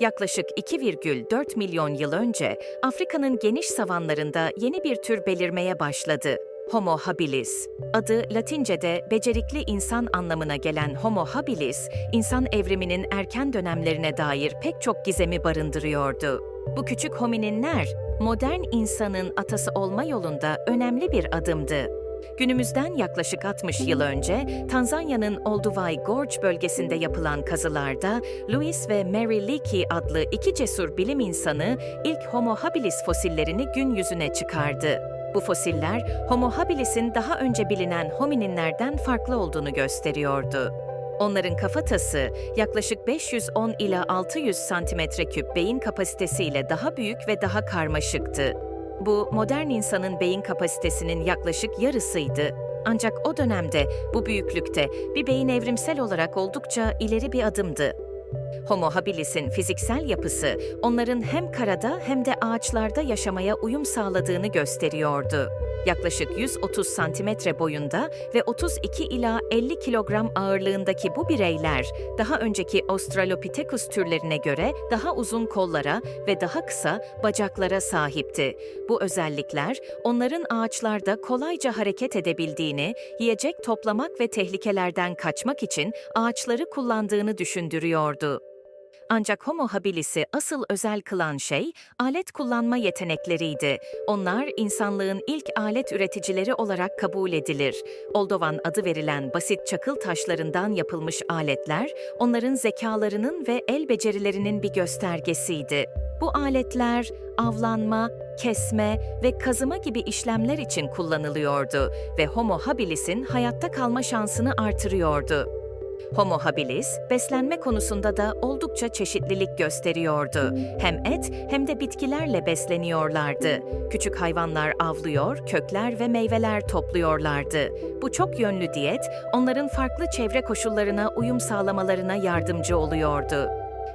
Yaklaşık 2,4 milyon yıl önce Afrika'nın geniş savanlarında yeni bir tür belirmeye başladı. Homo habilis. Adı Latince'de becerikli insan anlamına gelen Homo habilis, insan evriminin erken dönemlerine dair pek çok gizemi barındırıyordu. Bu küçük homininler, modern insanın atası olma yolunda önemli bir adımdı. Günümüzden yaklaşık 60 yıl önce Tanzanya'nın Olduvai Gorge bölgesinde yapılan kazılarda Louis ve Mary Leakey adlı iki cesur bilim insanı ilk Homo habilis fosillerini gün yüzüne çıkardı. Bu fosiller Homo habilis'in daha önce bilinen homininlerden farklı olduğunu gösteriyordu. Onların kafatası yaklaşık 510 ila 600 santimetre küp beyin kapasitesiyle daha büyük ve daha karmaşıktı. Bu modern insanın beyin kapasitesinin yaklaşık yarısıydı. Ancak o dönemde bu büyüklükte bir beyin evrimsel olarak oldukça ileri bir adımdı. Homo habilis'in fiziksel yapısı onların hem karada hem de ağaçlarda yaşamaya uyum sağladığını gösteriyordu. Yaklaşık 130 santimetre boyunda ve 32 ila 50 kilogram ağırlığındaki bu bireyler daha önceki Australopithecus türlerine göre daha uzun kollara ve daha kısa bacaklara sahipti. Bu özellikler onların ağaçlarda kolayca hareket edebildiğini, yiyecek toplamak ve tehlikelerden kaçmak için ağaçları kullandığını düşündürüyordu. Ancak Homo habilis'i asıl özel kılan şey alet kullanma yetenekleriydi. Onlar insanlığın ilk alet üreticileri olarak kabul edilir. Oldovan adı verilen basit çakıl taşlarından yapılmış aletler, onların zekalarının ve el becerilerinin bir göstergesiydi. Bu aletler avlanma, kesme ve kazıma gibi işlemler için kullanılıyordu ve Homo habilis'in hayatta kalma şansını artırıyordu. Homo habilis, beslenme konusunda da oldukça çeşitlilik gösteriyordu. Hem et hem de bitkilerle besleniyorlardı. Küçük hayvanlar avlıyor, kökler ve meyveler topluyorlardı. Bu çok yönlü diyet, onların farklı çevre koşullarına uyum sağlamalarına yardımcı oluyordu.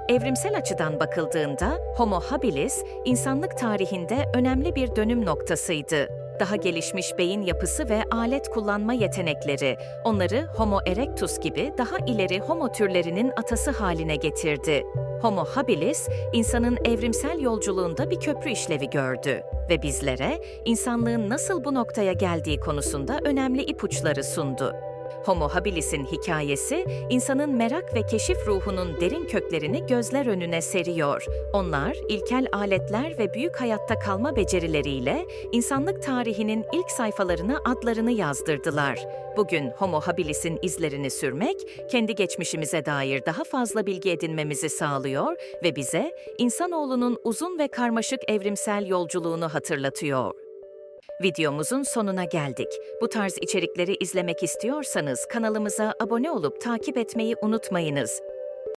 Evrimsel açıdan bakıldığında Homo habilis, insanlık tarihinde önemli bir dönüm noktasıydı. Daha gelişmiş beyin yapısı ve alet kullanma yetenekleri onları Homo erectus gibi daha ileri Homo türlerinin atası haline getirdi. Homo habilis, insanın evrimsel yolculuğunda bir köprü işlevi gördü ve bizlere insanlığın nasıl bu noktaya geldiği konusunda önemli ipuçları sundu. Homo habilis'in hikayesi, insanın merak ve keşif ruhunun derin köklerini gözler önüne seriyor. Onlar, ilkel aletler ve büyük hayatta kalma becerileriyle insanlık tarihinin ilk sayfalarına adlarını yazdırdılar. Bugün Homo habilis'in izlerini sürmek, kendi geçmişimize dair daha fazla bilgi edinmemizi sağlıyor ve bize insanoğlunun uzun ve karmaşık evrimsel yolculuğunu hatırlatıyor. Videomuzun sonuna geldik. Bu tarz içerikleri izlemek istiyorsanız kanalımıza abone olup takip etmeyi unutmayınız.